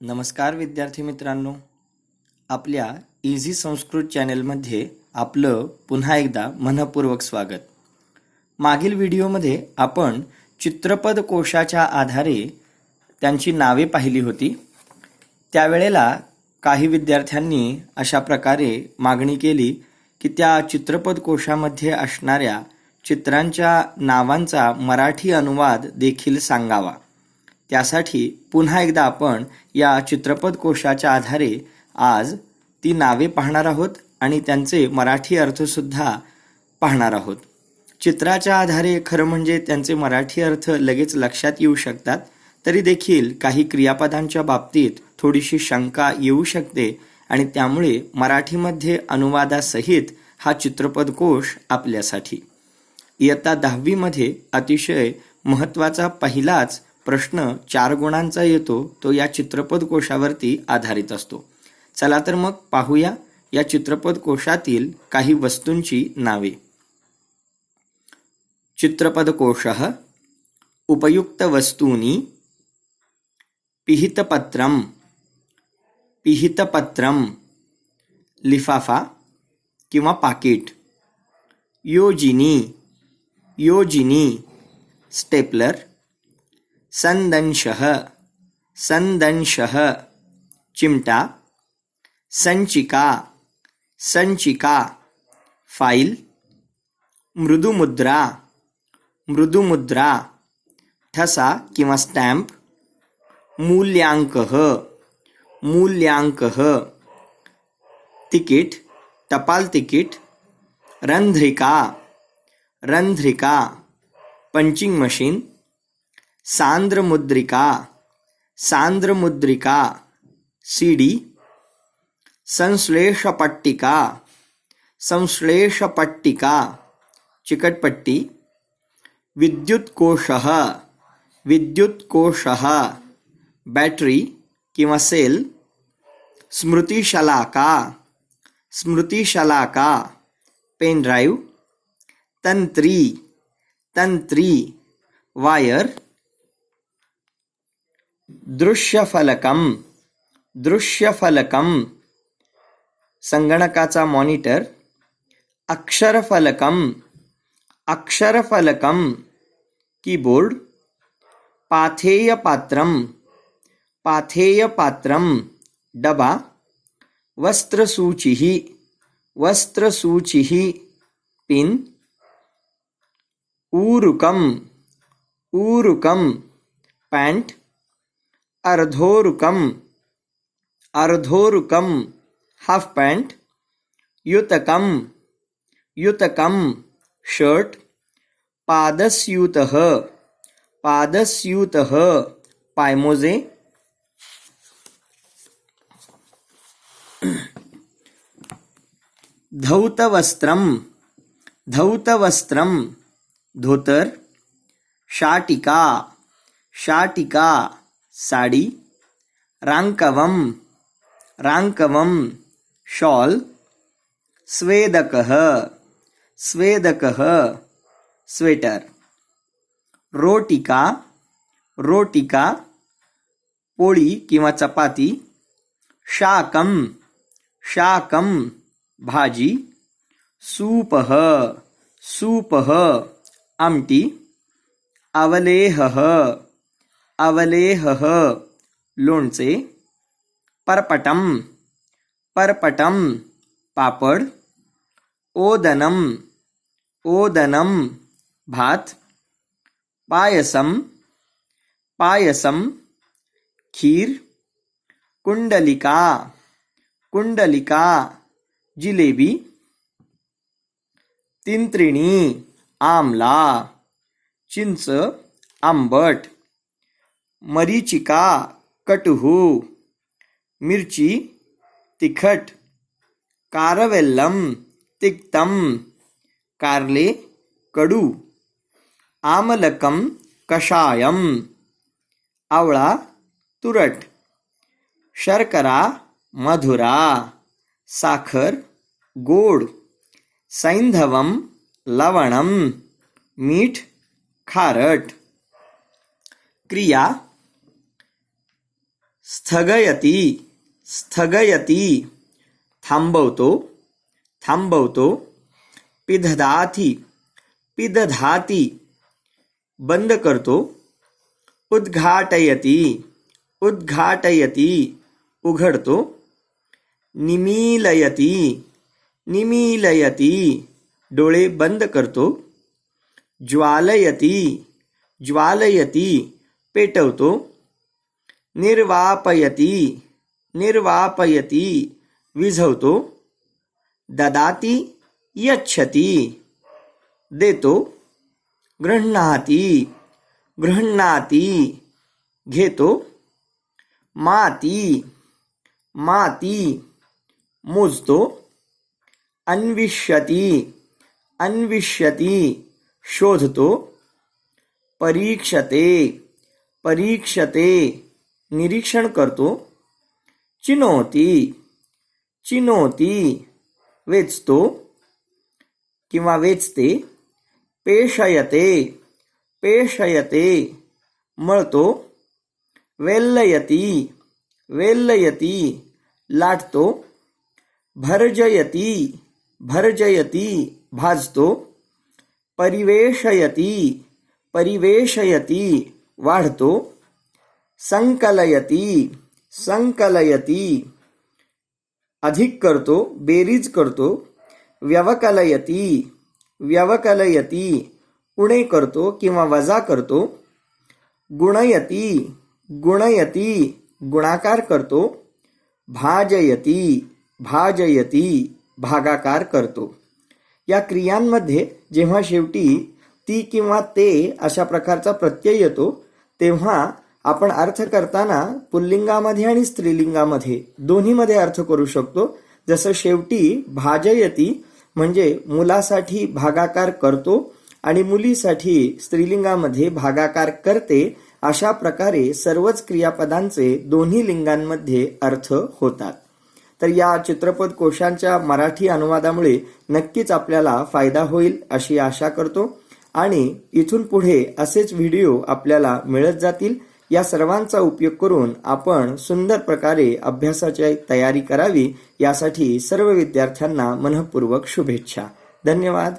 नमस्कार विद्यार्थी मित्रांनो. आपल्या इझी संस्कृत चॅनेलमध्ये आपलं पुन्हा एकदा मनपूर्वक स्वागत. मागील व्हिडिओमध्ये आपण चित्रपद कोशाच्या आधारे त्यांची नावे पाहिली होती. त्यावेळेला काही विद्यार्थ्यांनी अशा प्रकारे मागणी केली की त्या चित्रपद कोशामध्ये असणाऱ्या चित्रांच्या नावांचा मराठी अनुवाद देखील सांगावा. त्यासाठी पुन्हा एकदा आपण या चित्रपट कोशाच्या आधारे आज ती नावे पाहणार आहोत आणि त्यांचे मराठी अर्थसुद्धा पाहणार आहोत. चित्राच्या आधारे खरं म्हणजे त्यांचे मराठी अर्थ लगेच लक्षात येऊ शकतात तरी देखील काही क्रियापदांच्या बाबतीत थोडीशी शंका येऊ शकते आणि त्यामुळे मराठीमध्ये अनुवादासहित हा चित्रपद कोश आपल्यासाठी. इयत्ता दहावीमध्ये अतिशय महत्त्वाचा पहिलाच प्रश्न चार गुणांचा येतो तो या चित्रपट कोशावरती आधारित असतो. चला तर मग पाहूया या चित्रपट कोशातील काही वस्तूंची नावे. चित्रपद कोश उपयुक्त वस्तूनी पिहितपत्रम पिहितपत्रम लिफाफा किंवा पाकिट योजिनी योजिनी स्टेपलर संदंशः संदंशः चिमटा। संचिका। संचिका। फाईल मृदुमुद्रा। मृदुमुद्रा। ठसा किंवा स्टॅम्प। मूल्यांक। मूल्यांकः। तिकीट। टपाल तिकीट। रंध्रिका। रंध्रिका। Punching machine. सांद्र मुद्रिका सांद्र मुद्रिका सीडी संश्लेष पट्टिका संश्लेष पट्टिका चिकटपट्टी विद्युत विद्युत बैटरी कि सेल, स्मृतिशलाका स्मृतिशलाका, पेन ड्राइव, तंत्री तंत्री, वायर दृश्यफलकम दृश्यफलकम संगणकाचा मॉनिटर अक्षरफलकम अक्षरफलकम कीबोर्ड पाथेयपात्रम पाथेयपात्रम डबा वस्त्रसूचिः वस्त्रसूचिः पिन ऊरुकम ऊरुकम पॅन्ट अर्धोरुकम। अर्धोरुकम। हाफ़ पैंट युतकम। युतकम। शर्ट पादस्यूतः। पादस्यूतः। पायमोजे। धौतवस्त्रम। धौतवस्त्रम। धोतर। शाटिका। शाटिका। साडी रांकवम रांकवम शॉल स्वेदकः स्वेदकः स्वेटर रोटिका रोटिका पोळी किंवा चपाती शाकम शाकम भाजी सूपः सूपः आमटी अवलेहः अवलेहः। लोणचे परपटम परपटम पापड ओदनम ओदनम भात पायसम पायसम खीर कुंडलिका कुंडलिका जिलेबी तिंत्रिणी आमला चिंच आंबट। मरीचिका, कटुहू, मिर्ची, तिखट कारवेल्लम तिक्तम, कारले, कडू, आमलकम, कषायम, आवळा, तुरट, शर्करा, मधुरा, साखर, गोड, सैंधवम, लवणम, मीठ, खारट, क्रिया स्थगयति स्थगयति। थाम्बौतो थाम्बौतो पिदधाति पिदधाति बंद कर दो उद्घाटयति उद्घाटयति। उघड़ दो निमीलयति निमीलयति। डोले बंद कर दो ज्वालयति ज्वालयति। पेटवतो। निर्वापयती। निर्वापयती। विझवतो। ददाती। यच्छती। देतो। गृह्णाती। गृह्णाती। घेतो। माती। माती। मोजतो। अन्विष्यती। अन्विष्यती। शोधतो। परीक्षते। परीक्षते। निरीक्षण करतो. चिनोती चिनोती वेचतो किंवा वेचते पेशयते पेशयते मळतो वेल्लयती वेल्लयती लाटतो भरजयती भरजयती भाजतो परिवेशयती परिवेशयती वाढतो. संकलयती संकलयती। अधिक करतो बेरीज करतो व्यवकलयती व्यवकलयती। उणे करतो किंवा वजा करतो गुणयती गुणयती। गुणाकार करतो भाजयती भाजयती भागाकार करतो। या क्रियांमध्ये जेव्हा शेवटी ती किंवा ते अशा प्रकारचा प्रत्यय येतो तेव्हा आपण अर्थ करताना पुल्लिंगामध्ये आणि स्त्रीलिंगामध्ये दोन्हीमध्ये अर्थ करू शकतो. जसं शेवटी भाजयती म्हणजे मुलासाठी भागाकार करतो आणि मुलीसाठी स्त्रीलिंगामध्ये भागाकार करते अशा प्रकारे सर्वच क्रियापदांचे दोन्ही लिंगांमध्ये अर्थ होतात. तर या चित्रपट कोशांच्या मराठी अनुवादामुळे नक्कीच आपल्याला फायदा होईल अशी आशा करतो. आणि इथून पुढे असेच व्हिडिओ आपल्याला मिळत जातील. या सर्वांचा उपयोग करून आपण सुंदर प्रकारे अभ्यासाची तयारी करावी यासाठी सर्व विद्यार्थ्यांना मनपूर्वक शुभेच्छा. धन्यवाद.